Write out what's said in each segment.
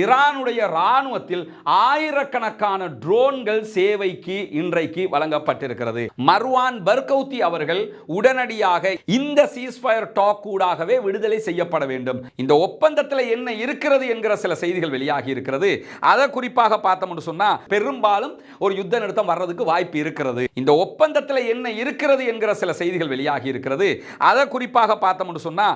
ஈரானுடைய இராணுவத்தில் ஆயிரக்கணக்கான ட்ரோன்கள் சேவைக்கு இன்றைக்கு வழங்கப்பட்டிருக்கிறது. மர்வான் பர்கௌத்தி அவர்கள் உடனடியாக இந்த சீஸ்ஃபயர் டாக் ஊடாகவே விடுதலை செய்யப்பட வேண்டும். இந்த ஒப்பந்தத்தில் என்ன இருக்கிறது என்கிற சில செய்திகள் வெளியாகி இருக்கிறது. அதை குறிப்பாக பார்த்தோம்னு சொன்னா பெரும்பாலும் ஒரு யுத்த நிறுத்தம் வர்றதுக்கு வாய்ப்பு இருக்கிறது. இந்த ஒப்பந்தத்தில் என்ன இருக்கிறது என்கிற சில செய்திகள் வெளியாகி இருக்கிறது. அதை குறிப்பாக பார்த்தோம்னு சொன்னா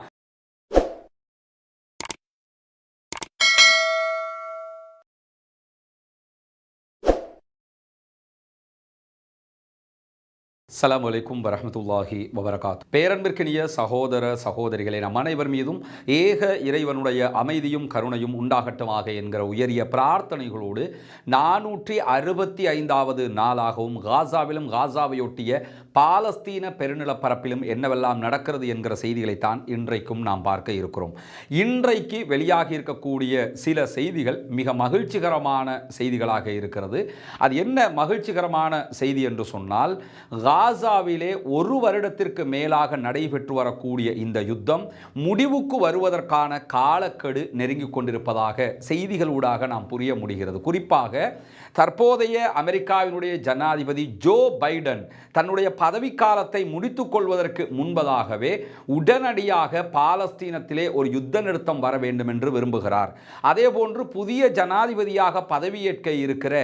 சலாம் அலைக்கும் வரமத்துல்லாஹி வபரகாத் பேரன்பிற்கினிய சகோதர சகோதரிகளே நம் அனைவர் மீதும் ஏக இறைவனுடைய அமைதியும் கருணையும் உண்டாகட்டுமாக என்கிற உயரிய பிரார்த்தனைகளோடு நானூற்றி அறுபத்தி ஐந்தாவது நாளாகவும் காசாவிலும் காசாவையொட்டிய பாலஸ்தீன பெருநிலப்பரப்பிலும் என்னவெல்லாம் நடக்கிறது என்கிற செய்திகளைத்தான் இன்றைக்கும் நாம் பார்க்க இருக்கிறோம். இன்றைக்கு வெளியாகி இருக்கக்கூடிய சில செய்திகள் மிக மகிழ்ச்சிகரமான செய்திகளாக இருக்கிறது. அது என்ன மகிழ்ச்சிகரமான செய்தி என்று சொன்னால் காசாவிலே ஒரு வருடத்திற்கு மேலாக நடைபெற்று வரக்கூடிய இந்த யுத்தம் முடிவுக்கு வருவதற்கான காலக்கெடு நெருங்கிக் கொண்டிருப்பதாக செய்திகள் ஊடாக நாம் புரிய முடிகிறது. குறிப்பாக தற்போதைய அமெரிக்காவினுடைய ஜனாதிபதி ஜோ பைடன் தன்னுடைய பதவிக்காலத்தை முடித்து கொள்வதற்கு முன்பதாகவே உடனடியாக பாலஸ்தீனத்திலே ஒரு யுத்த நிறுத்தம் வர வேண்டும் என்று விரும்புகிறார். அதே போன்று புதிய ஜனாதிபதியாக பதவியேற்க இருக்கிற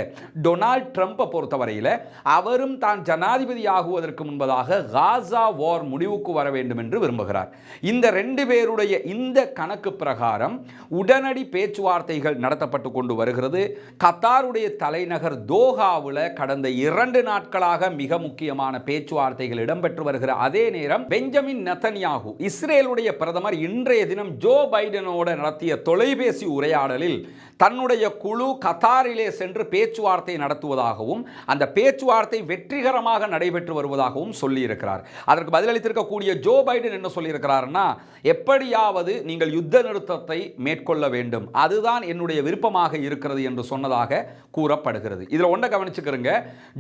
டொனால்ட் ட்ரம்ப்பை பொறுத்தவரையில் அவரும் தான் ஜனாதிபதி ஆகுவதற்கு முன்பதாக காசா வார் முடிவுக்கு வர வேண்டும் என்று விரும்புகிறார். இந்த ரெண்டு பேருடைய இந்த கணக்கு பிரகாரம் உடனடி பேச்சுவார்த்தைகள் நடத்தப்பட்டு கொண்டு வருகிறது. கத்தாருடைய தலை தலைநகர் தோஹாவில் கடந்த இரண்டு நாட்களாக மிக முக்கியமான பேச்சுவார்த்தைகள் இடம்பெற்று வருகிற அதே நேரம் பெஞ்சமின் நத்தன்யாகு இஸ்ரேலுடைய பிரதமர் இன்றைய தினம் ஜோ பைடனோட நடத்திய தொலைபேசி உரையாடலில் தன்னுடைய குழு கத்தாரிலே சென்று பேச்சுவார்த்தை நடத்துவதாகவும் அந்த பேச்சுவார்த்தை வெற்றிகரமாக நடைபெற்று வருவதாகவும் சொல்லியிருக்கிறார். அதற்கு பதிலளித்திருக்கக்கூடிய ஜோ பைடன் என்ன சொல்லியிருக்கிறாருன்னா எப்படியாவது நீங்கள் யுத்த நிறுத்தத்தை மேற்கொள்ள வேண்டும். அதுதான் என்னுடைய விருப்பமாக இருக்கிறது என்று சொன்னதாக கூறப்படுகிறது. இதில் ஒன்றை கவனிச்சுக்கிறங்க.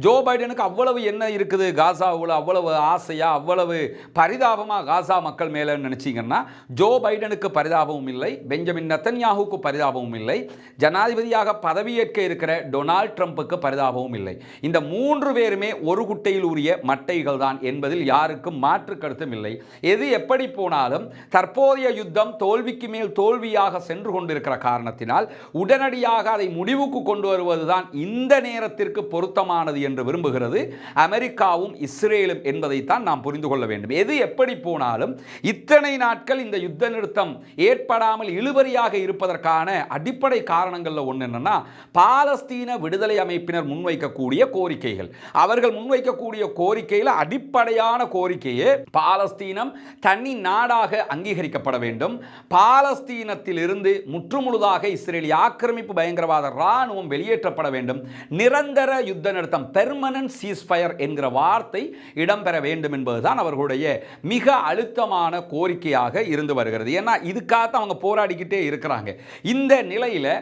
ஜோ பைடனுக்கு அவ்வளவு என்ன இருக்குது? காசாவில் அவ்வளவு ஆசையாக அவ்வளவு பரிதாபமாக காசா மக்கள் மேலே நினச்சிங்கன்னா ஜோ பைடனுக்கு பரிதாபமும் இல்லை பெஞ்சமின் நத்தன்யாகுக்கு பரிதாபமும் இல்லை. ஜனாதிபதியாக பதவியேற்க இருக்கிற டொனால்ட் ட்ரம்ப்புக்கு பரிதாபமும் இல்லை. இந்த மூன்று பேருமே ஒரு குட்டையில் உரிய மட்டைகள் தான் என்பதில் யாருக்கும் மாற்று கருத்தும் இல்லை. எது எப்படி போனாலும் தற்போதைய யுத்தம் தோல்விக்கு மேல் தோல்வியாக சென்று கொண்டிருக்கிற காரணத்தினால் உடனடியாக அதை முடிவுக்கு கொண்டு வருவதுதான் இந்த நேரத்திற்கு பொருத்தமானது என்று விரும்புகிறது. அமெரிக்காவும் இஸ்ரேலும் என்பதைத்தான் நாம் புரிந்து கொள்ள வேண்டும். எது எப்படி போனாலும் இத்தனை நாட்கள் இந்த யுத்த நிறுத்தம் ஏற்படாமல் இழுபறியாக இருப்பதற்கான அடிப்படை காரணங்களில் ஒன்று என்னென்னா பாலஸ்தீன விடுதலை அமைப்பினர் முன்வைக்கக்கூடிய கோரிக்கைகள். அவர்கள் முன்வைக்கக்கூடிய கோரிக்கையில் அடிப்படையான கோரிக்கையே பாலஸ்தீனம் தனி நாடாக அங்கீகரிக்கப்பட வேண்டும். பாலஸ்தீனத்தில் இருந்து முற்றுமுழுதாக இஸ்ரேலிய ஆக்கிரமிப்பு பயங்கரவாத இராணுவம் வெளியேற்றப்பட வேண்டும். நிரந்தர யுத்த நிறுத்தம் பெர்மனன்ட் சீஸ்ஃபயர் என்கிற வார்த்தை இடம்பெற வேண்டும் என்பதுதான் அவர்களுடைய மிக அழுத்தமான கோரிக்கையாக இருந்து வருகிறது. ஏன்னா இதுக்காக அவங்க போராடிக்கிட்டே இருக்கிறாங்க. இந்த நிலையில்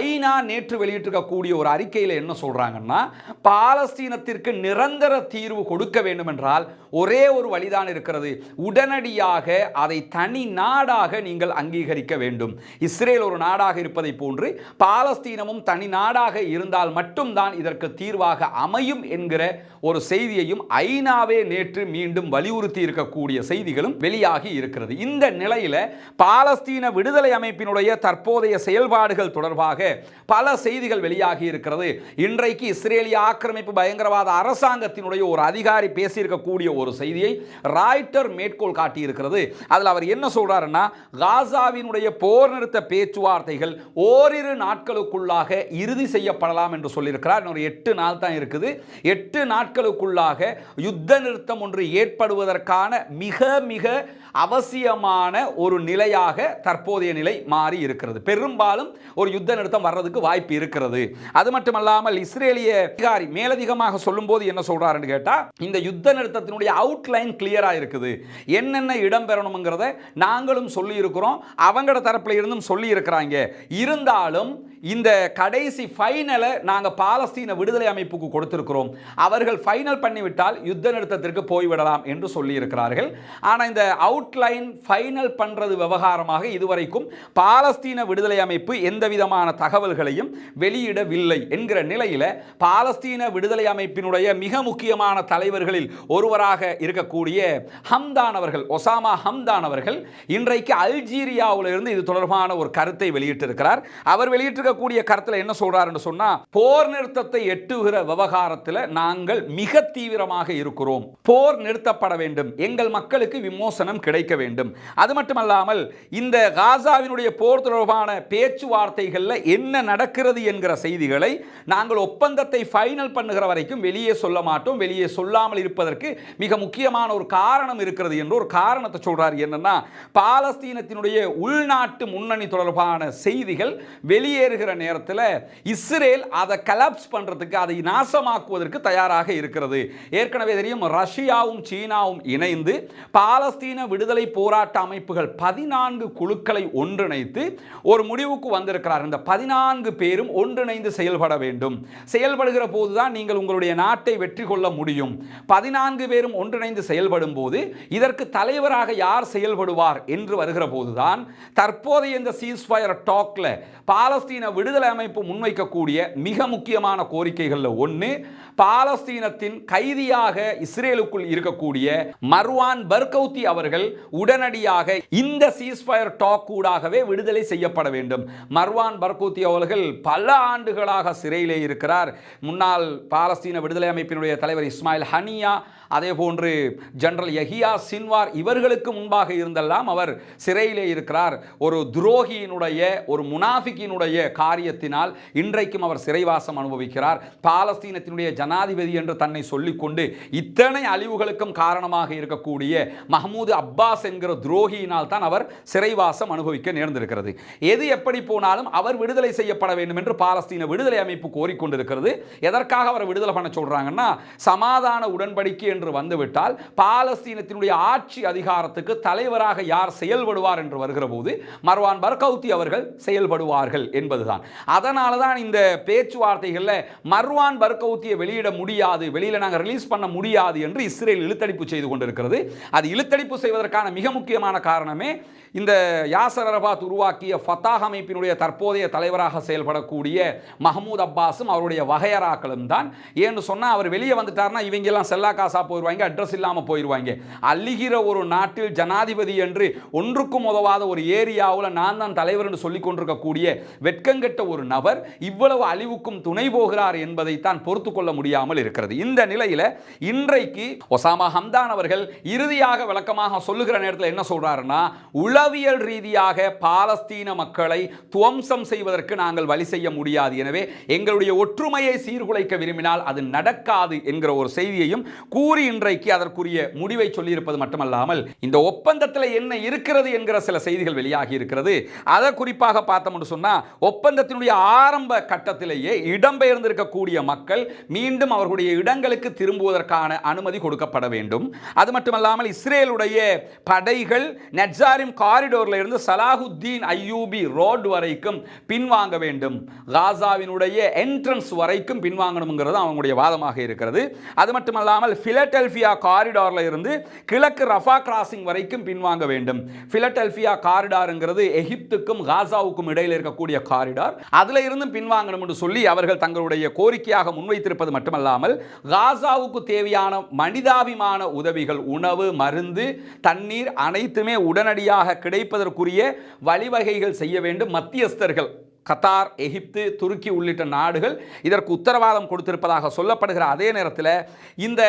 ஐநா நேற்று வெளியிட்டிருக்கக்கூடிய ஒரு அறிக்கையில் என்ன சொல்றாங்கன்னா பாலஸ்தீனத்திற்கு நிரந்தர தீர்வு கொடுக்க வேண்டும் என்றால் ஒரே ஒரு வழிதான் இருக்கிறது. உடனடியாக அதை தனி நாடாக நீங்கள் அங்கீகரிக்க வேண்டும். இஸ்ரேல் ஒரு நாடாக இருப்பதை போன்று பாலஸ்தீனமும் தனி நாடாக இருந்தால் மட்டும்தான் இதற்கு தீர்வாக அமையும் என்கிற ஒரு செய்தியையும் ஐநாவே நேற்று மீண்டும் வலியுறுத்தி இருக்கக்கூடிய செய்திகளும் வெளியாகி இருக்கிறது. இந்த நிலையில பாலஸ்தீன விடுதலை அமைப்பினுடைய தற்போதைய செயல்பாடுகள் தொடர்பாக பல செய்திகள் வெளியாகி இருக்கிறது. இன்றைக்கு இஸ்ரேலிய ஆக்கிரமிப்பு பயங்கரவாத அரசாங்கத்தினுடைய ஒரு அதிகாரி பேசியிருக்கக்கூடிய ஒரு செய்தியை ராய்டர் மேற்கோள் காட்டியிருக்கிறது. அதில் அவர் என்ன சொல்றாருன்னா காசாவினுடைய போர் நிறுத்த பேச்சுவார்த்தைகள் ஓரிரு நாட்களுக்குள்ளாக இறுதி செய்யப்படலாம் என்று சொல்லியிருக்கிறார். இன்னொரு எட்டு நாள் தான் இருக்குது. எட்டு நாட்களுக்குள்ளாக யுத்த நிறுத்தம் ஒன்று ஏற்படுவதற்கான மிக மிக அவசியமான ஒரு நிலையாக தற்போதைய நிலை மாறி இருக்கிறது. பெரும்பாலும் ஒரு யுத்த நிறுத்தம் வர்றதுக்கு வாய்ப்பு இருக்கிறது. அது மட்டுமல்லாமல் இஸ்ரேலிய அதிகாரி மேலதிகமாக சொல்லும்போது என்ன சொல்றாருன்னு கேட்டால் இந்த யுத்த நிறுத்தத்தினுடைய அவுட்லைன் கிளியராக இருக்குது. என்னென்ன இடம் பெறணுங்கிறத நாங்களும் சொல்லி இருக்கிறோம் அவங்களோட தரப்பில் இருந்தும் சொல்லி இருக்கிறாங்க இருந்தாலும் இந்த கடைசி ஃபைனலை நாங்கள் பாலஸ்தீன விடுதலை அமைப்புக்கு கொடுத்திருக்கிறோம். அவர்கள் ஃபைனல் பண்ணிவிட்டால் யுத்த நிறுத்தத்திற்கு போய்விடலாம் என்று சொல்லியிருக்கிறார்கள். ஆனால் இந்த அவுட் அவுட்லைன் ஃபைனல் பண்ணுறது விவகாரமாக இதுவரைக்கும் பாலஸ்தீன விடுதலை அமைப்பு எந்த விதமான தகவல்களையும் வெளியிடவில்லை என்கிற நிலையில் பாலஸ்தீன விடுதலை அமைப்பினுடைய மிக முக்கியமான தலைவர்களில் ஒருவராக இருக்கக்கூடிய ஹம்தான் அவர்கள் ஒசாமா ஹம்தான் அவர்கள் இன்றைக்கு அல்ஜீரியாவில் இருந்து இது தொடர்பான ஒரு கருத்தை வெளியிட்டிருக்கிறார். அவர் வெளியிட்டிருக்கக்கூடிய கருத்தில் என்ன சொல்றாருன்னு சொன்னா போர் நிறுத்தத்தை எட்டுகிற விவகாரத்தில் நாங்கள் மிக தீவிரமாக இருக்கிறோம். போர் நிறுத்தப்பட வேண்டும். எங்கள் மக்களுக்கு விமோசனம் கிடைக்க வேண்டும். அது மட்டுமல்லாமல் இந்த காசாவினுடைய போர் தொடர்பான பேச்சுவார்த்தைகளில் என்ன நடக்கிறது என்கிற செய்திகளை நாங்கள் ஒப்பந்தத்தை ஃபைனல் பண்ணுகிற வரைக்கும் வெளியே சொல்ல மாட்டோம். வெளியே சொல்லாமல் இருப்பதற்கு மிக முக்கியமான ஒரு காரணம் இருக்கிறது என்று ஒரு காரணத்தை சொல்றார். என்னன்னா பாலஸ்தீனத்தினுடைய உள்நாட்டு முன்னணி தொடர்பான செய்திகள் வெளியேறுகிற நேரத்தில் இஸ்ரேல் அதை கலாப்ஸ் பண்றதுக்கு அதை நாசமாக்குவதற்கு தயாராக இருக்கிறது. ஏற்கனவே தெரியும் ரஷ்யாவும் சீனாவும் இணைந்து பாலஸ்தீன விடுதலை போராட்ட அமைப்புகள் பதினான்கு குழுக்களை ஒன்றிணைத்து ஒரு முடிவுக்கு வந்திருக்கிறார். இந்த பதினான்கு பேரும் ஒன்றிணைந்து செயல்பட வேண்டும். செயல்படுகிற போதுதான் நீங்கள் உங்களுடைய நாட்டை வெற்றி கொள்ள முடியும். பதினான்கு பேரும் ஒன்றிணைந்து செயல்படும் போது இதற்கு தலைவராக யார் செயல்படுவார் என்று வருகிற போதுதான் தற்போதைய இந்த சீஸ்ஃபயர் டாக்ல பாலஸ்தீன விடுதலை அமைப்பு முன்வைக்கக்கூடிய மிக முக்கியமான கோரிக்கைகளில் ஒன்று பாலஸ்தீனத்தின் கைதியாக இஸ்ரேலுக்குள் இருக்கக்கூடிய மர்வான் பர்கௌத்தி அவர்கள் உடனடியாக இந்த சீஸ்ஃபயர் டாக் ஊடாகவே விடுதலை செய்யப்பட வேண்டும். மர்வான் பர்கூத்தி அவர்கள் பல ஆண்டுகளாக சிறையிலே இருக்கிறார். முன்னாள் பாலஸ்தீன விடுதலை அமைப்பினுடைய தலைவர் இஸ்மாயில் ஹனியா அதே போன்று ஜெனரல் யஹியா சின்வார் இவர்களுக்கு முன்பாக இருந்தெல்லாம் அவர் சிறையிலே இருக்கிறார். ஒரு துரோகியினுடைய ஒரு முனாஃபிக்கினுடைய காரியத்தினால் இன்றைக்கும் அவர் சிறைவாசம் அனுபவிக்கிறார். பாலஸ்தீனத்தினுடைய ஜனாதிபதி என்று தன்னை சொல்லிக்கொண்டு இத்தனை அழிவுகளுக்கும் காரணமாக இருக்கக்கூடிய மஹமூது அப்பாஸ் என்கிற துரோகியினால் தான் அவர் சிறைவாசம் அனுபவிக்க நேர்ந்திருக்கிறது. எது எப்படி போனாலும் அவர் விடுதலை செய்யப்பட வேண்டும் என்று பாலஸ்தீன விடுதலை அமைப்பு கோரிக்கொண்டிருக்கிறது எதற்காக அவரை விடுதலை பண்ண சொல்றாங்கன்னா சமாதான உடன்படிக்கை என்று வந்துவிட்டால் பாலஸ்தீனத்தினுடைய ஆட்சி அதிகாரத்துக்கு தலைவராக யார் செயல்படுவார் என்று வருகிற போது மர்வான் பர்கௌத்தி அவர்கள் செயல்படுவார்கள் என்பதுதான். அதனால தான் இந்த பேச்சுவார்த்தைகளில் மர்வான் பர்கௌத்தியை வெளியிட முடியாது வெளியில் நாங்கள் ரிலீஸ் பண்ண முடியாது என்று இஸ்ரேல் இழுத்தடிப்பு செய்து கொண்டிருக்கிறது. அது இழுத்தடிப்பு இதற்கான மிக முக்கியமான காரணமே இந்த யாசர் அரபாத் உருவாக்கிய ஃபத்தாஹ் அமைப்பினுடைய தற்போதைய தலைவராக செயல்படக்கூடிய மஹமூத் அப்பாஸும் அவருடைய வகையராக்களும் தான். ஏன்னு சொன்னால் அவர் வெளியே வந்துட்டார்னா இவங்கெல்லாம் செல்லா காசா போயிடுவாங்க அட்ரஸ் இல்லாமல் போயிடுவாங்க அள்ளுகிற ஒரு நாட்டில் ஜனாதிபதி என்று ஒன்றுக்கும் உதவாத ஒரு ஏரியாவில் நான் தான் தலைவர் என்று சொல்லிக் கொண்டிருக்கக்கூடிய வெட்கங்கெட்ட ஒரு நபர் இவ்வளவு அழிவுக்கும் துணை போகிறார் என்பதைத்தான் பொறுத்து கொள்ள முடியாமல் இருக்கிறது. இந்த நிலையில் இன்றைக்கு ஒசாமா ஹம்தான் அவர்கள் இறுதியாக விளக்கமாக சொல்லுகிற நேரத்தில் என்ன சொல்கிறாருன்னா உளவியல் ரீதியாக பாலஸ்தீன மக்களை துவம்சம் செய்வதற்கு நாங்கள் வழி செய்ய முடியாது. எனவே எங்களுடைய ஒற்றுமையை சீர்குலைக்க விரும்பினால் அது நடக்காது என்கிற ஒரு செய்தியையும் கூறி இன்றைக்கு அதற்குரிய முடிவை சொல்லியிருப்பது மட்டுமல்லாமல் இந்த ஒப்பந்தத்தில் என்ன இருக்கிறது என்கிற சில செய்திகள் வெளியாகி இருக்கிறது. அதை குறிப்பாக பார்த்தோம்னு சொன்னால் ஒப்பந்தத்தினுடைய ஆரம்ப கட்டத்திலேயே இடம்பெயர்ந்திருக்கக்கூடிய மக்கள் மீண்டும் அவர்களுடைய இடங்களுக்கு திரும்புவதற்கான அனுமதி கொடுக்கப்பட வேண்டும். அது மட்டுமல்லாமல் இஸ்ரேலுடைய படைகள் நெட்சாரிம் காரிடோர்ல இருந்து சலாஹுத்தீன் ஐயூபி ரோடு வரைக்கும் பின்வாங்க வேண்டும். காசாவினுடைய என்ட்ரன்ஸ் வரைக்கும் பின்வாங்கணுங்கிறது அவங்களுடைய வாதமாக இருக்கிறது. அது மட்டுமல்லாமல் பிலடெல்பியா காரிடார்ல இருந்து கிழக்கு ரஃபா கிராசிங் வரைக்கும் பின்வாங்க வேண்டும். பிலடெல்பியா காரிடாருங்கிறது எகிப்துக்கும் காசாவுக்கும் இடையில் இருக்கக்கூடிய காரிடார் அதுல இருந்தும் பின்வாங்கணும் என்று சொல்லி அவர்கள் தங்களுடைய கோரிக்கையாக முன்வைத்திருப்பது மட்டுமல்லாமல் காசாவுக்கு தேவையான மனிதாபிமான உதவிகள் உணவு மருந்து தண்ணீர் அனைத்துமே உடனடியாக கிடைப்பதற்குரிய வழிவகைகள் செய்ய வேண்டும் மத்தியஸ்தர்கள். கத்தார் எகிப்து துருக்கி உள்ளிட்ட நாடுகள் இதற்கு உத்தரவாதம் கொடுத்திருப்பதாக சொல்லப்படுகிற அதே நேரத்தில் இந்த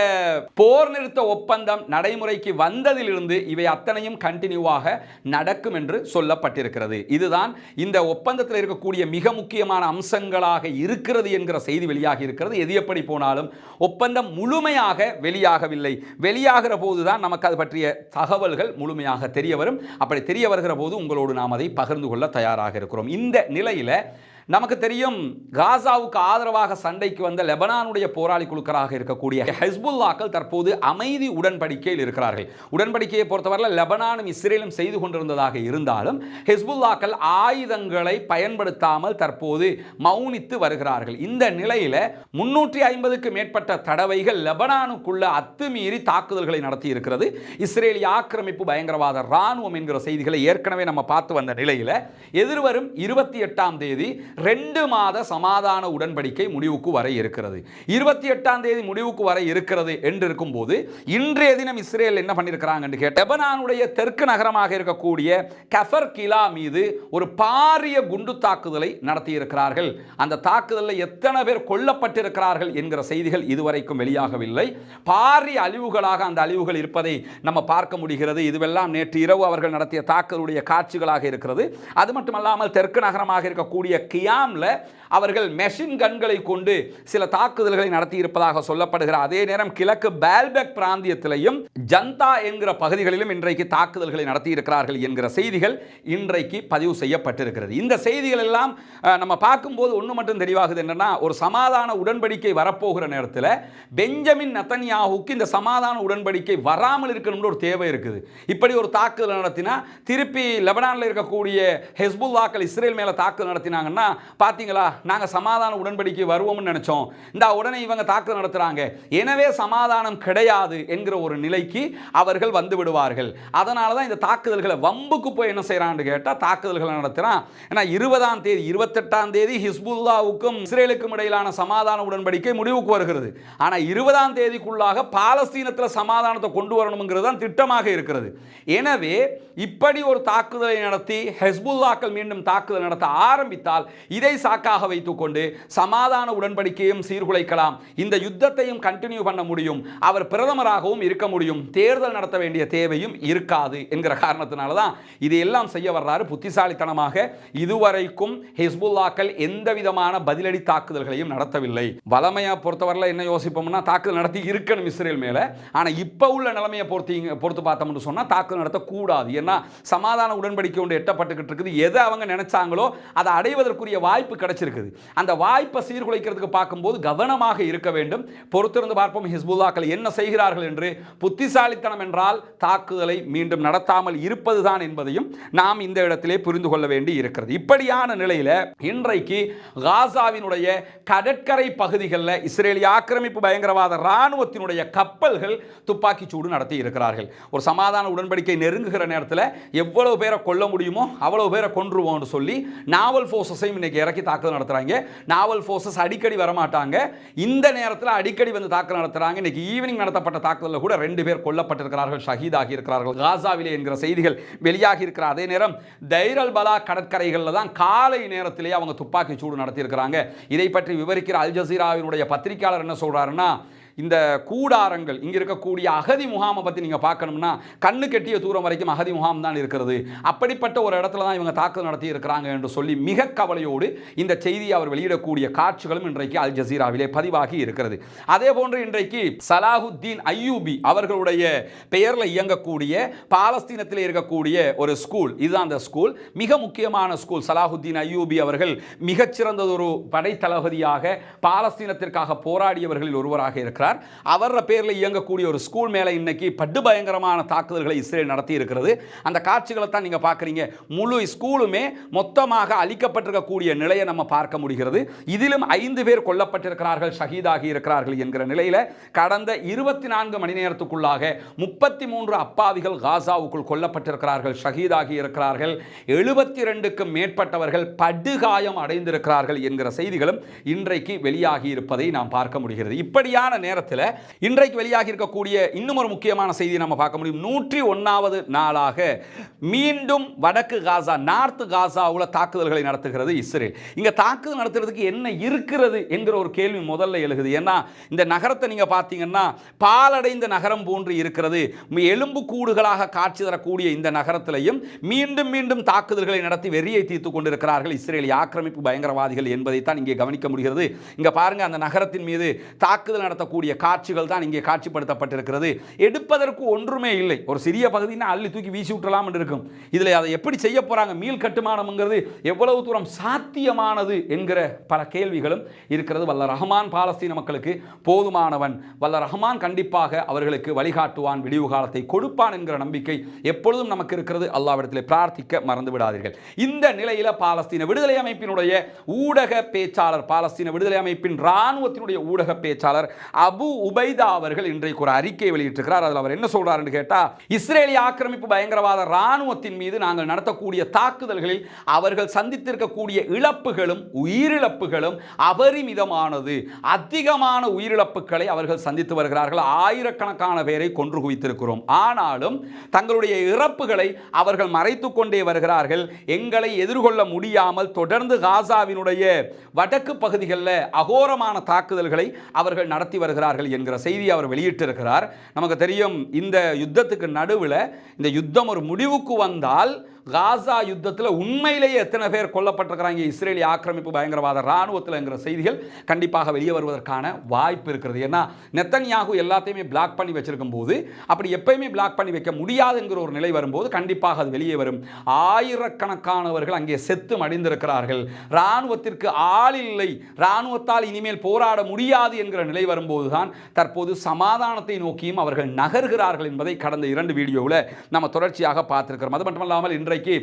போர் நிறுத்த ஒப்பந்தம் நடைமுறைக்கு வந்ததிலிருந்து இவை அத்தனையும் கண்டினியூவாக நடக்கும் என்று சொல்லப்பட்டிருக்கிறது. இதுதான் இந்த ஒப்பந்தத்தில் இருக்கக்கூடிய மிக முக்கியமான அம்சங்களாக இருக்கிறது என்கிற செய்தி வெளியாகி இருக்கிறது. எது எப்படி போனாலும் ஒப்பந்தம் முழுமையாக வெளியாகவில்லை. வெளியாகிற போதுதான் நமக்கு அது பற்றிய தகவல்கள் முழுமையாக தெரிய வரும். அப்படி தெரிய வருகிற போது உங்களோடு நாம் அதை பகிர்ந்து கொள்ள தயாராக இருக்கிறோம். இந்த நிலையில் நமக்கு தெரியும் காசாவுக்கு ஆதரவாக சண்டைக்கு வந்த லெபனானுடைய போராளி குழுக்களாக இருக்கக்கூடிய ஹெஸ்புல்லாக்கள் தற்போது அமைதி உடன்படிக்கையில் இருக்கிறார்கள். உடன்படிக்கையை பொறுத்தவரை லெபனானும் இஸ்ரேலும் செய்து கொண்டிருந்ததாக இருந்தாலும் ஹெஸ்புல்லாக்கள் ஆயுதங்களை பயன்படுத்தாமல் தற்போது மௌனித்து வருகிறார்கள். இந்த நிலையில் முன்னூற்றி ஐம்பதுக்கு மேற்பட்ட தடவைகள் லெபனானுக்குள்ள அத்துமீறி தாக்குதல்களை நடத்தி இருக்கிறது இஸ்ரேலிய ஆக்கிரமிப்பு பயங்கரவாத ராணுவம் என்கிற செய்திகளை ஏற்கனவே நம்ம பார்த்து வந்த நிலையில் எதிர்வரும் இருபத்தி எட்டாம் தேதி ரெண்டு மாத சமாதான உடன்படிக்கை முடிவுக்கு வர இருக்கிறது. இருபத்தி எட்டாம் தேதி முடிவுக்கு வர இருக்கிறது என்று இருக்கும்போது இன்றைய தினம் இஸ்ரேல் என்ன பண்ணியிருக்கிறாங்கன்னு கேட்ட லெபனானுடைய தெற்கு நகரமாக இருக்கக்கூடிய கஃபர் கிலா மீது ஒரு பாரிய குண்டு தாக்குதலை நடத்தியிருக்கிறார்கள். அந்த தாக்குதலில் எத்தனை பேர் கொல்லப்பட்டிருக்கிறார்கள் என்கிற செய்திகள் இதுவரைக்கும் வெளியாகவில்லை. பாரிய அழிவுகளாக அந்த அழிவுகள் இருப்பதை நம்ம பார்க்க முடிகிறது. இதுவெல்லாம் நேற்று இரவு அவர்கள் நடத்திய தாக்குதலுடைய காட்சிகளாக இருக்கிறது. அது மட்டுமல்லாமல் தெற்கு நகரமாக இருக்கக்கூடிய கியாம்ல அவர்கள் மெஷின் கன்களை கொண்டு சில தாக்குதல்களை நடத்தியிருப்பதாக சொல்லப்படுகிறார் சொல்லப்படுகிற அதே நேரம் கிழக்கு பால்பெக் பிராந்தியத்திலையும் ஜந்தா என்கிற பகுதிகளிலும் இன்றைக்கு தாக்குதல்களை நடத்தியிருக்கிறார்கள் என்கிற செய்திகள் இன்றைக்கு பதிவு செய்யப்பட்டிருக்கிறது. இந்த செய்திகள் எல்லாம் நம்ம பார்க்கும்போது ஒன்று மட்டும் தெளிவாகுது என்னன்னா ஒரு சமாதான உடன்படிக்கை வரப்போகிற நேரத்தில் பெஞ்சமின் நத்தன்யாவுக்கு இந்த சமாதான உடன்படிக்கை வராமல் இருக்கணும்னு ஒரு தேவை இருக்குது. இப்படி ஒரு தாக்குதல் நடத்தினா திருப்பி லெபனானில் இருக்கக்கூடிய ஹெஸ்புல்லாக்கள் இஸ்ரேல் மேலே தாக்குதல் நடத்தினாங்கன்னா பார்த்தீங்களா நாங்கள் சமாதான உடன்படிக்கை வருவோம்னு நினச்சோம். இந்த உடனே இவங்க தாக்குதல் நடத்துகிறாங்க எனவே சமாதானம் கிடையாது என்கிற ஒரு நிலைக்கு அவர்கள் வந்து விடுவார்கள். அதனால தான் இந்த தாக்குதல்களை வம்புக்கு போய் என்ன செய்கிறான்னு கேட்டால் தாக்குதல்களை நடத்துகிறான் ஏன்னா இருபதாம் தேதி இருபத்தெட்டாம் தேதி ஹிஸ்புல்லாவுக்கும் இஸ்ரேலுக்கும் இடையிலான சமாதான உடன்படிக்கை முடிவுக்கு வருகிறது. ஆனால் இருபதாம் தேதிக்குள்ளாக பாலஸ்தீனத்தில் சமாதானத்தை கொண்டு வரணுங்கிறது தான் திட்டமாக இருக்கிறது. எனவே இப்படி ஒரு தாக்குதலை நடத்தி ஹெஸ்புல்லாக்கள் மீண்டும் தாக்குதல் நடத்த ஆரம்பித்தால் இதை சாக்காக வைத்துக்கொண்டு சமாதான உடன்படிக்கையும் சீர்குலைக்கலாம். இந்த யுத்தத்தையும் கண்டினியூ பண்ண முடியும். அவர் பிரதமராகவும் இருக்க முடியும். தேர்தல் நடத்த வேண்டிய தேவையும் இருக்காது என்கிற காரணத்தினால தான் இதையெல்லாம் செய்ய வர்றாரு புத்திசாலித்தனமாக. இதுவரைக்கும் ஹிஸ்புல்லாக்கள் எந்த விதமான பதிலடி தாக்குதல்களையும் நடத்தவில்லை. வளமையா பொறுத்தவரையில் என்ன யோசிப்போம்னா தாக்குதல் நடத்தி இருக்கணும் இஸ்ரேல் மேல. ஆனா இப்போ உள்ள நிலைமையை பொறுத்தீங்க பொறுத்து பார்த்தோம்னு சொன்னா தாக்குதல் நடத்தக்கூடாது. ஏன்னா சமாதான உடன்படிக்கை ஒன்று எட்டப்பட்டுக்கிட்டு இருக்குது. எதை அவங்க நினைச்சாங்களோ அதை அடைவதற்குரிய வாய்ப்பு கிடைச்சிருக்கு இருக்குது அந்த வாய்ப்பை சீர்குலைக்கிறதுக்கு பார்க்கும்போது கவனமாக இருக்க வேண்டும். பொறுத்திருந்து பார்ப்போம் ஹிஸ்புல்லாக்கள் என்ன செய்கிறார்கள் என்று. புத்திசாலித்தனம் என்றால் தாக்குதலை மீண்டும் நடத்தாமல் இருப்பதுதான் என்பதையும் நாம் இந்த இடத்திலே புரிந்து கொள்ள வேண்டி இருக்கிறது. இப்படியான நிலையில் இன்றைக்கு காசாவினுடைய கடற்கரை பகுதிகளில் இஸ்ரேலிய ஆக்கிரமிப்பு பயங்கரவாத இராணுவத்தினுடைய கப்பல்கள் துப்பாக்கி சூடு நடத்தி இருக்கிறார்கள். ஒரு சமாதான உடன்படிக்கை நெருங்குகிற நேரத்தில் எவ்வளவு பேரை கொல்ல முடியுமோ அவ்வளவு பேரை கொன்றுவோம்னு சொல்லி நாவல் ஃபோர்ஸஸையும் இன்னைக்கு இறக்கி தாக்குதல் நடத்த நடத்துகிறாங்க நாவல் ஃபோர்ஸஸ் அடிக்கடி வரமாட்டாங்க. இந்த நேரத்தில் அடிக்கடி வந்து தாக்குதல் நடத்துறாங்க. இன்னைக்கு ஈவினிங் நடத்தப்பட்ட தாக்குதலில் கூட ரெண்டு பேர் கொல்லப்பட்டிருக்கிறார்கள் ஷஹீதாகி இருக்கிறார்கள். காசாவிலே என்கிற செய்திகள் வெளியாகி இருக்கிற அதே நேரம் தைரல் பலா கடற்கரைகளில் தான் காலை நேரத்திலேயே அவங்க துப்பாக்கி சூடு நடத்தியிருக்கிறாங்க. இதை பற்றி விவரிக்கிற அல் ஜசீராவினுடைய பத்திரிகையாளர் என்ன சொல்றாருன்னா இந்த கூடாரங்கள் இங்க இருக்கக்கூடிய அகதி முகாமை பத்தி நீங்க பார்க்கணும்னா கண்ணு கெட்டிய தூரம் வரைக்கும் அகதி முகாம் தான் இருக்கிறது. அப்படிப்பட்ட ஒரு இடத்துல தான் இவங்க தாக்குதல் நடத்தி இருக்கிறாங்க என்று சொல்லி மிக கவலையோடு இந்த செய்தியை அவர் வெளியிடக்கூடிய காட்சிகளும் இன்றைக்கு அல் ஜசீராவிலே பதிவாகி இருக்கிறது. அதே போன்று இன்றைக்கு சலாஹுத்தீன் ஐயூபி அவர்களுடைய பெயர்ல இயங்கக்கூடிய பாலஸ்தீனத்தில் இருக்கக்கூடிய ஒரு ஸ்கூல் இதுதான் அந்த ஸ்கூல் மிக முக்கியமான ஸ்கூல் சலாஹுத்தீன் ஐயூபி அவர்கள் மிகச்சிறந்ததொரு படைத்தளபதியாக பாலஸ்தீனத்திற்காக போராடியவர்களில் ஒருவராக இருக்கிறார். இருக்கிறார் அவர் பேரில் இயங்கக்கூடிய ஒரு ஸ்கூல் மேலே இன்னைக்கு படு பயங்கரமான தாக்குதல்களை இஸ்ரேல் நடத்தி இருக்கிறது அந்த காட்சிகளை தான் நீங்கள் பார்க்குறீங்க. முழு ஸ்கூலுமே மொத்தமாக அழிக்கப்பட்டிருக்கக்கூடிய நிலையை நம்ம பார்க்க முடிகிறது. இதிலும் ஐந்து பேர் கொல்லப்பட்டிருக்கிறார்கள் ஷஹீதாகி இருக்கிறார்கள் என்கிற நிலையில் கடந்த இருபத்தி நான்கு மணி நேரத்துக்குள்ளாக முப்பத்தி மூன்று அப்பாவிகள் காசாவுக்குள் கொல்லப்பட்டிருக்கிறார்கள் ஷஹீதாகி இருக்கிறார்கள். எழுபத்தி ரெண்டுக்கும் மேற்பட்டவர்கள் படுகாயம் அடைந்திருக்கிறார்கள் என்கிற செய்திகளும் இன்றைக்கு வெளியாகி இருப்பதை நாம் பார்க்க முடிகிறது. இப்படியான நேரம் நேரத்தில் இன்றைக்கு வெளியாகி இருக்கக்கூடிய இன்னும் ஒரு முக்கியமான செய்தி நம்ம பார்க்க முடியும். நூற்றி ஒன்றாவது நாளாக மீண்டும் வடக்கு காசா நார்த்து காசாவில் தாக்குதல்களை நடத்துகிறது இஸ்ரேல். இங்கே தாக்குதல் நடத்துறதுக்கு என்ன இருக்கிறது என்கிற ஒரு கேள்வி முதல்ல எழுகுது. ஏன்னா இந்த நகரத்தை நீங்கள் பார்த்தீங்கன்னா பாலடைந்த நகரம் போன்று இருக்கிறது. எலும்பு கூடுகளாக காட்சி தரக்கூடிய இந்த நகரத்திலையும் மீண்டும் மீண்டும் தாக்குதல்களை நடத்தி வெறியை தீர்த்து கொண்டிருக்கிறார்கள் இஸ்ரேலிய ஆக்கிரமிப்பு பயங்கரவாதிகள் என்பதைத்தான் இங்கே கவனிக்க முடிகிறது. இங்கே பாருங்க அந்த நகரத்தின் மீது தாக்குதல் நடத்தக்கூடிய இருக்கக்கூடிய காட்சிகள் தான் இங்கே காட்சிப்படுத்தப்பட்டிருக்கிறது. எடுப்பதற்கு ஒன்றுமே இல்லை. ஒரு சிறிய பகுதினா அள்ளி தூக்கி வீசி விட்டலாம் என்று இருக்கும். இதில் அதை எப்படி செய்ய போறாங்க? மீள் கட்டுமானம்ங்கிறது எவ்வளவு தூரம் சாத்தியமானது என்கிற பல கேள்விகளும் இருக்கிறது. வல்ல ரஹ்மான் பாலஸ்தீன மக்களுக்கு போதுமானவன். வல்ல ரஹ்மான் கண்டிப்பாக அவர்களுக்கு வழிகாட்டுவான் விடிவு காலத்தை கொடுப்பான் என்கிற நம்பிக்கை எப்பொழுதும் நமக்கு இருக்கிறது. அல்லாவிடத்தில் பிரார்த்திக்க மறந்து விடாதீர்கள். இந்த நிலையில் பாலஸ்தீன விடுதலை அமைப்பினுடைய ஊடக பேச்சாளர் பாலஸ்தீன விடுதலை அமைப்பின் இராணுவத்தினுடைய ஊடக பேச்சாளர் அபு உபைதா அவர்கள் இன்றைக்கு ஒரு அறிக்கை வெளியிட்டிருக்கிறார். அதில் அவர் என்ன சொல்றாருன்னு கேட்டா இஸ்ரேலிய ஆக்கிரமிப்பு பயங்கரவாத இராணுவத்தின் மீது நாங்கள் நடத்தக்கூடிய தாக்குதல்களில் அவர்கள் சந்தித்திருக்கக்கூடிய இழப்புகளும் உயிரிழப்புகளும் அபரிமிதமானது. அதிகமான உயிரிழப்புகளை அவர்கள் சந்தித்து வருகிறார்கள். ஆயிரக்கணக்கான பேரை கொன்று குவித்திருக்கிறோம். ஆனாலும் தங்களுடைய இறப்புகளை அவர்கள் மறைத்து கொண்டே வருகிறார்கள். எங்களை எதிர்கொள்ள முடியாமல் தொடர்ந்து காசாவினுடைய வடக்கு பகுதிகளில் அகோரமான தாக்குதல்களை அவர்கள் நடத்தி வருகிறார்கள். என்கிற செய்தி அவர் வெளியிட்டிருக்கிறார். நமக்கு தெரியும் இந்த யுத்தத்துக்கு நடுவில் இந்த யுத்தம் ஒரு முடிவுக்கு வந்தால் காசா யுத்தத்தில் உண்மையிலேயே எத்தனை பேர் கொல்லப்பட்டிருக்கிறாங்க? இஸ்ரேலிய ஆக்கிரமிப்பு பயங்கரவாத இராணுவத்தில்ங்கிற செய்திகள் கண்டிப்பாக வெளியே வருவதற்கான வாய்ப்பு இருக்கிறது ஏன்னா நெத்தன்யாகு எல்லாத்தையுமே பிளாக் பண்ணி வச்சிருக்கும் போது அப்படி எப்பயுமே பிளாக் பண்ணி வைக்க முடியாதுங்கிற ஒரு நிலை வரும்போது கண்டிப்பாக அது வெளியே வரும். ஆயிரக்கணக்கானவர்கள் அங்கே செத்து மடிந்திருக்கிறார்கள். இராணுவத்திற்கு ஆள் இல்லை. இராணுவத்தால் இனிமேல் போராட முடியாது என்கிற நிலை வரும்போதுதான் தற்போது சமாதானத்தை நோக்கியும் அவர்கள் நகர்கிறார்கள் என்பதை கடந்த இரண்டு வீடியோவில் நம்ம தொடர்ச்சியாக பார்த்துருக்கிறோம். அது மட்டுமல்லாமல் இன்றைக்கு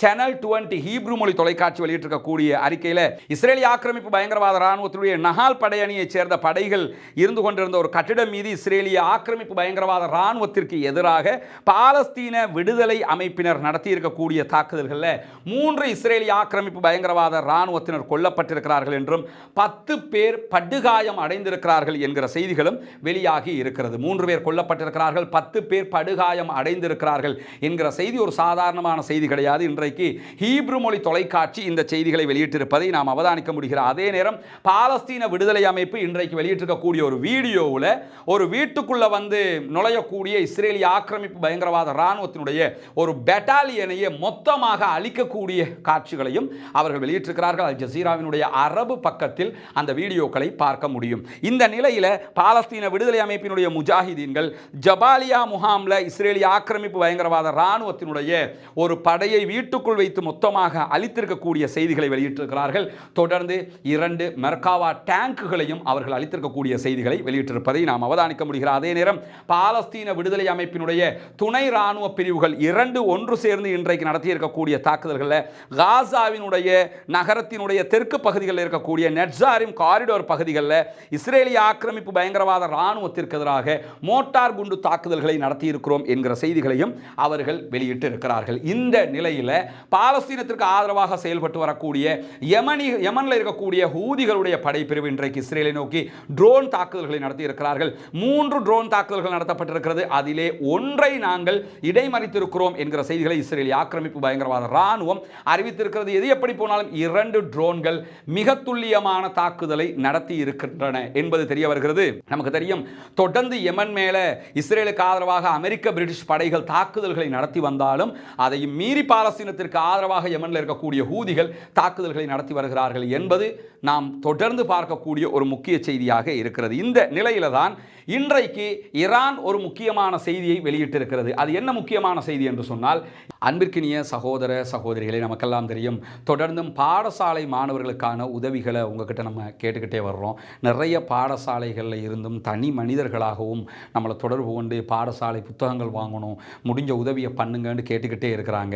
சேனல் டுவெண்ட்டி ஹீப்ரு மொழி தொலைக்காட்சி வெளியிட்டிருக்கக்கூடிய அறிக்கையில் இஸ்ரேலிய ஆக்கிரமிப்பு பயங்கரவாத இராணுவத்தினுடைய நகால் படையணியைச் சேர்ந்த படைகள் இருந்து கொண்டிருந்த ஒரு கட்டிடம் மீது இஸ்ரேலிய ஆக்கிரமிப்பு பயங்கரவாத இராணுவத்திற்கு எதிராக பாலஸ்தீன விடுதலை அமைப்பினர் நடத்தியிருக்கக்கூடிய தாக்குதல்களில் மூன்று இஸ்ரேலிய ஆக்கிரமிப்பு பயங்கரவாத இராணுவத்தினர் கொல்லப்பட்டிருக்கிறார்கள் என்றும் பத்து பேர் படுகாயம் அடைந்திருக்கிறார்கள் என்கிற செய்திகளும் வெளியாகி இருக்கிறது. மூன்று பேர் கொல்லப்பட்டிருக்கிறார்கள் பத்து பேர் படுகாயம் அடைந்திருக்கிறார்கள் என்கிற செய்தி ஒரு சாதாரணமான செய்தி கிடையாது. இன்றைக்கு ஹீப்ரு மொழி தொலைக்காட்சி இந்த செய்திகளை வெளியிட்டிருப்பதை நாம் அவதானிக்க முடிகிற அதே நேரம் பாலஸ்தீன விடுதலை அமைப்பு இன்றைக்கு வெளியிட்டிருக்கக்கூடிய ஒரு வீடியோவில் ஒரு வீட்டுக்குள்ள வந்து நுழையக்கூடிய இஸ்ரேலிய ஆக்கிரமிப்பு பயங்கரவாத இராணுவத்தினுடைய ஒரு பெட்டாலியனையே மொத்தமாக அழிக்கக்கூடிய காட்சிகளையும் அவர்கள் வெளியிட்டிருக்கிறார்கள். அல் ஜசீராவினுடைய அரபு பக்கத்தில் அந்த வீடியோக்களை பார்க்க முடியும். இந்த நிலையில் பாலஸ்தீன விடுதலை அமைப்பினுடைய முஜாஹிதீன்கள் ஜபாலியா முகாம்ல இஸ்ரேலிய ஆக்கிரமிப்பு பயங்கரவாத இராணுவத்தினுடைய ஒரு படையை வீட்டுக்குள் வைத்து மொத்தமாக அழித்திருக்கக்கூடிய செய்திகளை வெளியிட்டிருக்கிறார்கள். தொடர்ந்து இரண்டு மெர்காவா டேங்குகளையும் அவர்கள் அளித்திருக்கக்கூடிய செய்திகளை வெளியிட்டிருப்பதை நாம் அவதானிக்க முடிகிற அதே நேரம் பாலஸ்தீன விடுதலை அமைப்பினுடைய துணை இராணுவ பிரிவுகள் இரண்டு ஒன்று சேர்ந்து இன்றைக்கு நடத்தியிருக்கக்கூடிய தாக்குதல்களில் காசாவினுடைய நகரத்தினுடைய தெற்கு பகுதிகளில் இருக்கக்கூடிய நெட்ஸாரிம் காரிடோர் பகுதிகளில் இஸ்ரேலிய ஆக்கிரமிப்பு பயங்கரவாத இராணுவத்திற்கு எதிராக மோட்டார் குண்டு தாக்குதல்களை நடத்தியிருக்கிறோம் என்கிற செய்திகளையும் அவர்கள் வெளியிட்டு இருக்கிறார்கள் இந்த இந்த நிலையில் பாலஸ்தீனத்திற்கு ஆதரவாக செயல்பட்டு வரக்கூடிய யமனி யமனில் இருக்கக்கூடிய ஹூதிகளுடைய படைப்பிரிவு இன்றைக்கு இஸ்ரேலை நோக்கி ட்ரோன் தாக்குதல்களை நடத்தி இருக்கிறார்கள். மூன்று ட்ரோன் தாக்குதல்கள் நடத்தப்பட்டிருக்கிறது. அதிலே ஒன்றை நாங்கள் இடைமறித்திருக்கிறோம் என்கிற செய்திகளை இஸ்ரேல் ஆக்கிரமிப்பு பயங்கரவாத இராணுவம் அறிவித்திருக்கிறது. எது எப்படி போனாலும் இரண்டு ட்ரோன்கள் மிக துல்லியமான தாக்குதலை நடத்தி இருக்கின்றன என்பது தெரிய வருகிறது. நமக்கு தெரியும் தொடர்ந்து யமன் மேலே இஸ்ரேலுக்கு ஆதரவாக அமெரிக்க பிரிட்டிஷ் படைகள் தாக்குதல்களை நடத்தி வந்தாலும் அதையும் மீறி பாலஸ்தீனத்திற்கு ஆதரவாக யமனில் இருக்கக்கூடிய ஹூதிகள் தாக்குதல்களை நடத்தி வருகிறார்கள் என்பது நாம் தொடர்ந்து பார்க்கக்கூடிய ஒரு முக்கிய செய்தியாக இருக்கிறது. இந்த நிலையில தான் இன்றைக்கு ஈரான் ஒரு முக்கியமான செய்தியை வெளியிட்டிருக்கிறது. அது என்ன முக்கியமான செய்தி என்று சொன்னால் அன்பிற்கினிய சகோதர சகோதரிகளை நமக்கெல்லாம் தெரியும் தொடர்ந்தும் பாடசாலை மாணவர்களுக்கான உதவிகளை உங்ககிட்ட நம்ம கேட்டுக்கிட்டே வர்றோம். நிறைய பாடசாலைகளில் இருந்தும் தனி மனிதர்களாகவும் நம்மளை தொடர்பு கொண்டு பாடசாலை புத்தகங்கள் வாங்கணும் முடிஞ்ச உதவியை பண்ணுங்கன்னு கேட்டுக்கிட்டே இருக்கிறாங்க.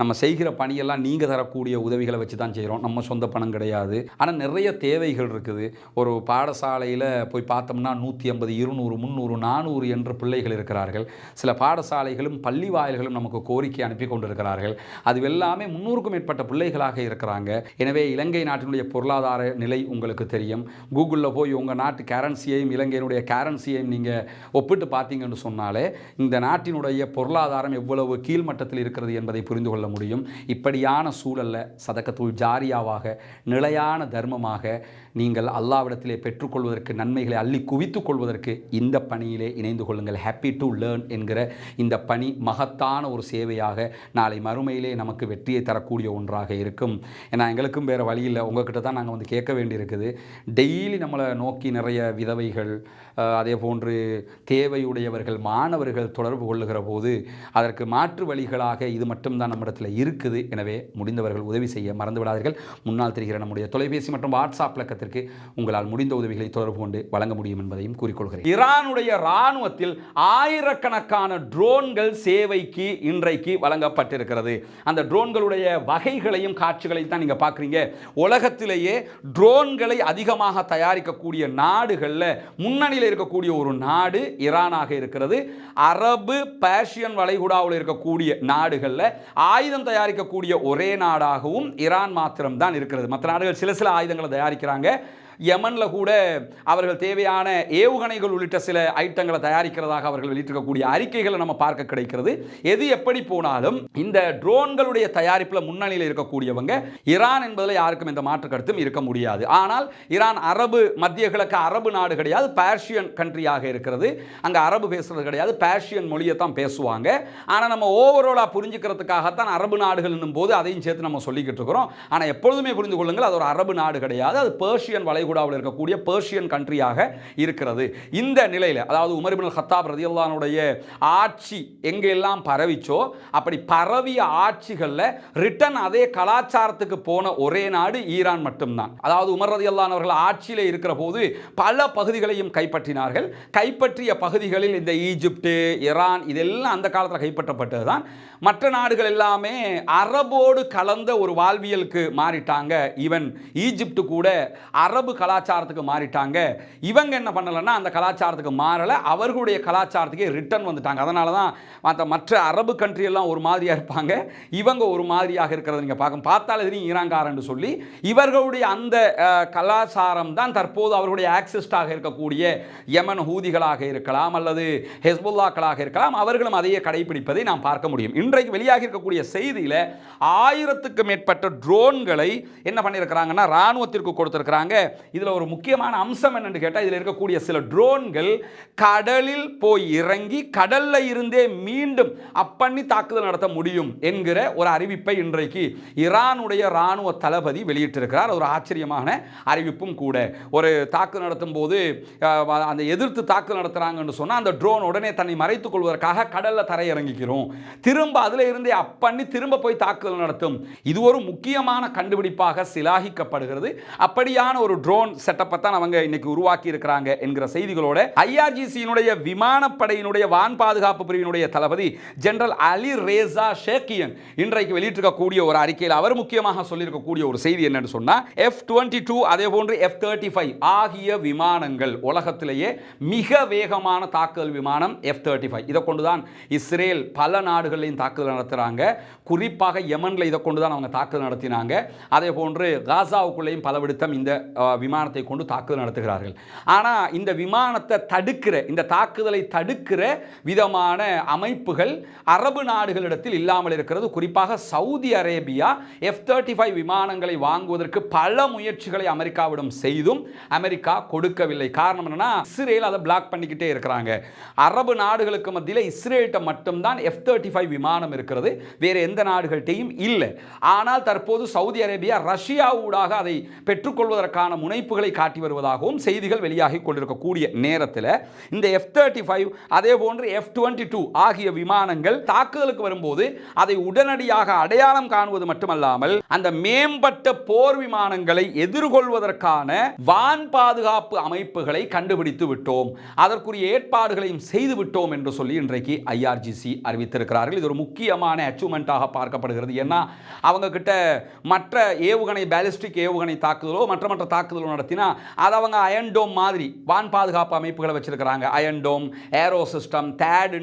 நம்ம செய்கிற பணியெல்லாம் நீங்கள் தரக்கூடிய உதவிகளை வச்சு தான் செய்கிறோம். நம்ம சொந்த பணம் கிடையாது. ஆனால் நிறைய தேவைகள் இருக்குது. ஒரு பாடசாலையில் போய் பார்த்தோம்னா நூற்றி ஐம்பது இருநூறு முந்நூறு நானூறு என்ற பிள்ளைகள் இருக்கிறார்கள். சில பாடசாலைகளும் பள்ளி வாயில்களும் நமக்கு கோரிக்கை அனுப்பி கொண்டிருக்கிறார்கள். அது எல்லாமே முன்னூறுக்கும் மேற்பட்ட பிள்ளைகளாக இருக்கிறாங்க. எனவே இலங்கை நாட்டினுடைய பொருளாதார நிலை உங்களுக்கு தெரியும். கூகுளில் போய் உங்கள் நாட்டு கரன்சியையும் இலங்கையினுடைய கரன்சியையும் நீங்கள் ஒப்பிட்டு பார்த்தீங்கன்னு சொன்னாலே இந்த நாட்டினுடைய பொருளாதாரம் எவ்வளவு கீழ்மட்டத்தில் இருக்கிறது என்பதை என்பதை புரிந்து கொள்ள முடியும். இப்படியான சூழல்ல சதக்கத்துள் ஜாரியாவாக நிலையான தர்மமாக நீங்கள் அல்லாவிடத்திலே பெற்றுக்கொள்வதற்கு நன்மைகளை அள்ளி குவித்துக் கொள்வதற்கு இந்த பணியிலே இணைந்து கொள்ளுங்கள். ஹாப்பி டு லேர்ன் என்கிற இந்த பணி மகத்தான ஒரு சேவையாக நாளை மறுமையிலே நமக்கு வெற்றியை தரக்கூடிய ஒன்றாக இருக்கும். ஏன்னா எங்களுக்கும் வேறு வழி இல்லை. உங்ககிட்ட தான் நாங்கள் வந்து கேட்க வேண்டியிருக்குது. டெய்லி நம்மளை நோக்கி நிறைய விதவைகள் அதே போன்று தேவையுடையவர்கள் மாணவர்கள் தொடர்பு கொள்ளுகிற போது அதற்கு மாற்று வழிகளாக இது மட்டும்தான் நம்மிடத்தில் இருக்குது. எனவே முடிந்தவர்கள் உதவி செய்ய மறந்து விடாதீர்கள் முன்னால் தெரிகிற நம்முடைய தொலைபேசி மற்றும் வாட்ஸ்அப் இலக்கத்திற்கு உங்களால் முடிந்த உதவிகளை தொடர்பு கொண்டு வழங்க முடியும் என்பதையும் கூறிக்கொள்கிறேன். ஈரானுடைய இராணுவத்தில் ஆயிரக்கணக்கான ட்ரோன்கள் சேவைக்கு இன்றைக்கு வழங்கப்பட்டிருக்கிறது. அந்த ட்ரோன்களுடைய வகைகளையும் காட்சிகளையும் தான் நீங்கள் பார்க்குறீங்க. உலகத்திலேயே ட்ரோன்களை அதிகமாக தயாரிக்கக்கூடிய நாடுகளில் முன்னணியில் இருக்கக்கூடிய ஒரு நாடு ஈரானாக இருக்கிறது. அரபு பேஷியன் வளைகுடாவில் இருக்கக்கூடிய நாடுகளில் ஆயுதம் தயாரிக்கக்கூடிய ஒரே நாடாகவும் ஈரான் மாத்திரம்தான் இருக்கிறது. மற்ற நாடுகள் சில சில ஆயுதங்களை தயாரிக்கிறாங்க. drogę, யமனில் கூட அவர்கள் தேவையான ஏவுகணைகள் உள்ளிட்ட சில ஐட்டங்களை தயாரிக்கிறதாக அவர்கள் வெளியிட்டிருக்கக்கூடிய அறிக்கைகளை நம்ம பார்க்க கிடைக்கிறது. எது எப்படி போனாலும் இந்த ட்ரோன்களுடைய தயாரிப்பில் முன்னணியில் இருக்கக்கூடியவங்க ஈரான் என்பதில் யாருக்கும் எந்த மாற்று கருத்தும் இருக்க முடியாது. ஆனால் ஈரான் அரபு மத்திய கிழக்கு அரபு நாடு கிடையாது பேர்ஷியன் கண்ட்ரியாக இருக்கிறது. அங்கே அரபு பேசுறது கிடையாது பேர்ஷியன் மொழியை தான் பேசுவாங்க. ஆனால் நம்ம ஓவராலாக புரிஞ்சுக்கிறதுக்காகத்தான் அரபு நாடுகள் போது அதையும் சேர்த்து நம்ம சொல்லிக்கிட்டு இருக்கிறோம். ஆனால் எப்பொழுதுமே புரிந்து கொள்ளுங்கள் அது ஒரு அரபு நாடு கிடையாது அது பேர்ஷியன் வளைகுடாவில் இருக்கக்கூடிய பேர்ஷியன் கண்ட்ரியாக இருக்கிறது. இந்த நிலையில் அதாவது உமர் ஹத்தாப் ரதியுல்லானுடைய ஆட்சி எங்கெல்லாம் பரவிச்சோ அப்படி பரவிய ஆட்சிகளில் ரிட்டன் அதே கலாச்சாரத்துக்கு போன ஒரே நாடு ஈரான் மட்டும்தான். அதாவது உமர் ரதியுல்லான் அவர்கள் ஆட்சியில் இருக்கிற போது பல பகுதிகளையும் கைப்பற்றினார்கள். கைப்பற்றிய பகுதிகளில் இந்த ஈஜிப்டு ஈரான் இதெல்லாம் அந்த காலத்தில் கைப்பற்றப்பட்டது தான் மற்ற நாடுகள் எல்லாமே அரபோடு கலந்த ஒரு வாழ்வியலுக்கு மாறிட்டாங்க. ஈவன் ஈஜிப்டு கூட அரபு கலாச்சாரத்துக்கு மாறிட்டாங்க. இவங்க என்ன பண்ணலைன்னா அந்த கலாச்சாரத்துக்கு மாறலை. அவர்களுடைய கலாச்சாரத்துக்கே ரிட்டர்ன் வந்துட்டாங்க. அதனால தான் மற்ற மற்ற அரபு கண்ட்ரியெல்லாம் எல்லாம் ஒரு மாதிரியாக இருப்பாங்க. இவங்க ஒரு மாதிரியாக இருக்கிறத நீங்கள் பார்க்க பார்த்தாலே தெரியும் ஈராங்காரன்னு சொல்லி. இவர்களுடைய அந்த கலாச்சாரம் தான் தற்போது அவர்களுடைய ஆக்சிஸ்டாக இருக்கக்கூடிய யமன் ஹூதிகளாக இருக்கலாம் அல்லது ஹெஸ்புல்லாக்களாக இருக்கலாம். அவர்களும் அதையே கடைபிடிப்பதை நாம் பார்க்க முடியும். இன்றைக்கு வெளியாகி இருக்கக்கூடிய செய்தியில் ஆயிரத்துக்கு மேற்பட்ட ட்ரோன்களை என்ன பண்ணியிருக்கிறாங்கன்னா ராணுவத்திற்கு கொடுத்துருக்கிறாங்க. இதில் ஒரு முக்கியமான அம்சம் என்னென்னு கேட்டால் இதில் இருக்கக்கூடிய சில ட்ரோன்கள் கடலில் போய் இறங்கி கடலில் இருந்தே மீண்டும் அப்பண்ணி தாக்குதல் நடத்த முடியும் என்கிற ஒரு அறிவிப்பை இன்றைக்கு ஈரானுடைய ராணுவ தளபதி வெளியிட்டிருக்கிறார். ஒரு ஆச்சரியமான அறிவிப்பும் கூட. ஒரு தாக்குதல் நடத்தும் போது அந்த எதிர்த்து தாக்குதல் நடத்துகிறாங்கன்னு சொன்னால் அந்த ட்ரோன் உடனே தன்னை மறைத்துக் கொள்வதற்காக கடலில் தரையிறங்கிக்கிறோம். திரும்ப அதில் இருந்தே அப்பண்ணி திரும்ப போய் தாக்குதல் நடத்தும். இது ஒரு முக்கியமான கண்டுபிடிப்பாக சிலாகிக்கப்படுகிறது. அப்படியான ஒரு ட்ரோன் செட்டப்பை தான் அவங்க இன்னைக்கு உருவாக்கி இருக்கிறாங்க என்கிற செய்திகளோட ஐஆர்ஜிசியினுடைய விமானப்படையினுடைய வான் பாதுகாப்பு பிரிவினுடைய தளபதி ஜெனரல் அலி ரேசா ஷேக்கியன் இன்றைக்கு வெளியிட்டிருக்கக்கூடிய ஒரு அறிக்கையில் அவர் முக்கியமாக சொல்லியிருக்கக்கூடிய ஒரு செய்தி என்னன்னு சொன்னால் எஃப் டுவெண்ட்டி டூ அதே போன்று எஃப் தேர்ட்டி ஃபைவ் ஆகிய விமானங்கள் உலகத்திலேயே மிக வேகமான தாக்குதல் விமானம் எஃப் தேர்ட்டி ஃபைவ் இதை கொண்டு தான் இஸ்ரேல் பல நாடுகளையும் தாக்குதல் நடத்துகிறாங்க குறிப்பாக யமனில் இதை கொண்டு தான் அவங்க தாக்குதல் நடத்தினாங்க. அதே போன்று காசாவுக்குள்ளேயும் பலவிடுத்தம் இந்த விமானத்தை கொண்டு தாக்குதல் நடத்துகிறார்கள். ஆனால் இந்த விமானத்தை தடுக்கிற இந்த தாக்குதலை தடுக்கிற விதமான அமைப்புகள் அரபு நாடுகளிடத்தில் இல்லாமல் இருக்கிறது. குறிப்பாக Saudi Arabia F thirty five விமானங்களை வாங்குவதற்கு பல முயற்சிகளை அமெரிக்காவிடம் செய்தும் அமெரிக்கா கொடுக்கவில்லை. காரணம் என்னன்னா இஸ்ரேல் அதை பிளாக் பண்ணிக்கிட்டே இருக்கிறாங்க. அரபு நாடுகளுக்கு மத்தியில் இஸ்ரேல்கிட்ட மட்டும்தான் எஃப் தேர்ட்டி ஃபைவ் விமானம் இருக்கிறது. வேறு எந்த நாடுகள்கிட்டையும் இல்லை. ஆனால் தற்போது சவுதி அரேபியா ரஷ்யா ஊடாக அதை பெற்றுக்கொள்வதற்கான முனைப்புகளை காட்டி வருவதாகவும் செய்திகள் வெளியாகி கொண்டிருக்கக்கூடிய நேரத்தில் இந்த எஃப் தேர்ட்டி ஃபைவ் அதே போன்று எஃப் டுவெண்ட்டி டூ ஆகிய விமானங்கள் தாக்குதலுக்கு வரும்போது அதை உடனடியாக அடையாளம் காணுவது மட்டுமல்லாமல் அந்த மேம்பட்ட போர் விமானங்களை எதிர்கொள்வதற்கான வான் பாதுகாப்பு அமைப்புகளை கண்டுபிடித்து விட்டோம். அதற்குரிய ஏற்பாடுகளையும் செய்து விட்டோம் என்று சொல்லி இன்றைக்கு ஐஆர்ஜிசி அறிவித்திருக்கிறார்கள். இது ஒரு முக்கியமான அச்சீவ்மெண்ட்டாக பார்க்கப்படுகிறது. ஏன்னா அவங்க கிட்ட மற்ற ஏவுகணை பேலிஸ்டிக் ஏவுகணை தாக்குதலோ மற்ற மற்ற தாக்குதல் தாக்குதல் நடத்தினா அது அவங்க அயன்டோம் மாதிரி வான் பாதுகாப்பு அமைப்புகளை வச்சிருக்கிறாங்க. அயன்டோம் ஏரோ சிஸ்டம் தேட்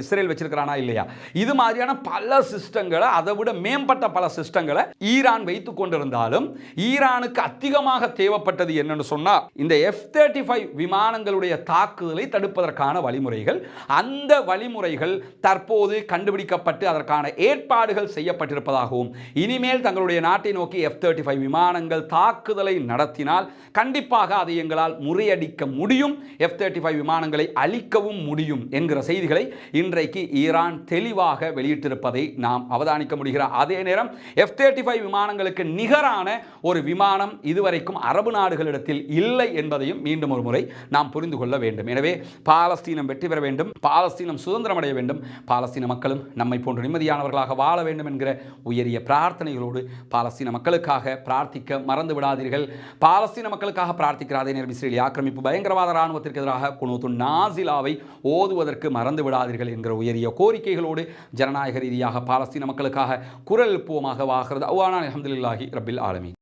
இஸ்ரேல் வச்சிருக்கிறானா இல்லையா? இது மாதிரியான பல சிஸ்டங்களை அதை விட மேம்பட்ட பல சிஸ்டங்களை ஈரான் வைத்து கொண்டிருந்தாலும் ஈரானுக்கு அதிகமாக தேவைப்பட்டது என்னன்னு சொன்னா இந்த எஃப் தேர்ட்டி ஃபைவ் விமானங்களுடைய தாக்குதலை தடுப்பதற்கான வழிமுறைகள் அந்த வழிமுறைகள் தற்போது கண்டுபிடிக்கப்பட்டு அதற்கான ஏற்பாடுகள் செய்யப்பட்டிருப்பதாகவும் இனிமேல் தங்களுடைய நாட்டை நோக்கி எஃப் தேர்ட்டி ஃபைவ் விமானங்கள் தாக்குதலை நடத்தினால் கண்டிப்பாக அதை எங்களால் முறியடிக்க முடியும் எஃப் தேர்ட்டி ஃபைவ் விமானங்களை அழிக்கவும் முடியும் என்கிற செய்திகளை இன்றைக்கு ஈரான் தெளிவாக வெளியிட்டிருப்பதை நாம் அவதானிக்க முடிகிற அதே நேரம் எஃப் தேர்ட்டி ஃபைவ் விமானங்களுக்கு நிகரான ஒரு விமானம் இதுவரைக்கும் அரபு நாடுகளிடத்தில் இல்லை என்பதையும் மீண்டும் ஒரு முறை நாம் புரிந்து கொள்ள வேண்டும். எனவே பாலஸ்தீனம் வெற்றி பெற வேண்டும் பாலஸ்தீனம் சுதந்திரம் அடைய வேண்டும் பாலஸ்தீன மக்களும் நம்மை போன்று நிம்மதியானவர்களாக வாழ வேண்டும் என்கிற உயரிய பிரார்த்தனைகளோடு பாலஸ்தீன மக்களுக்காக பிரார்த்திக்க மறந்து விடாதீர்கள் பால பாலஸ்தீன மக்களுக்காக பிரார்த்திக்கிற அதே நேரம் ஆக்கிரமிப்பு பயங்கரவாத இராணுவத்திற்கு எதிராக குனூத்து நாசிலாவை ஓதுவதற்கு மறந்து விடாதீர்கள் என்கிற உயரிய கோரிக்கைகளோடு ஜனநாயக ரீதியாக பாலஸ்தீன மக்களுக்காக குரல் எழுப்புவோமாக வாகிறது. அவ்வானா அஹமதுல்லாஹி ரபில் ஆலமி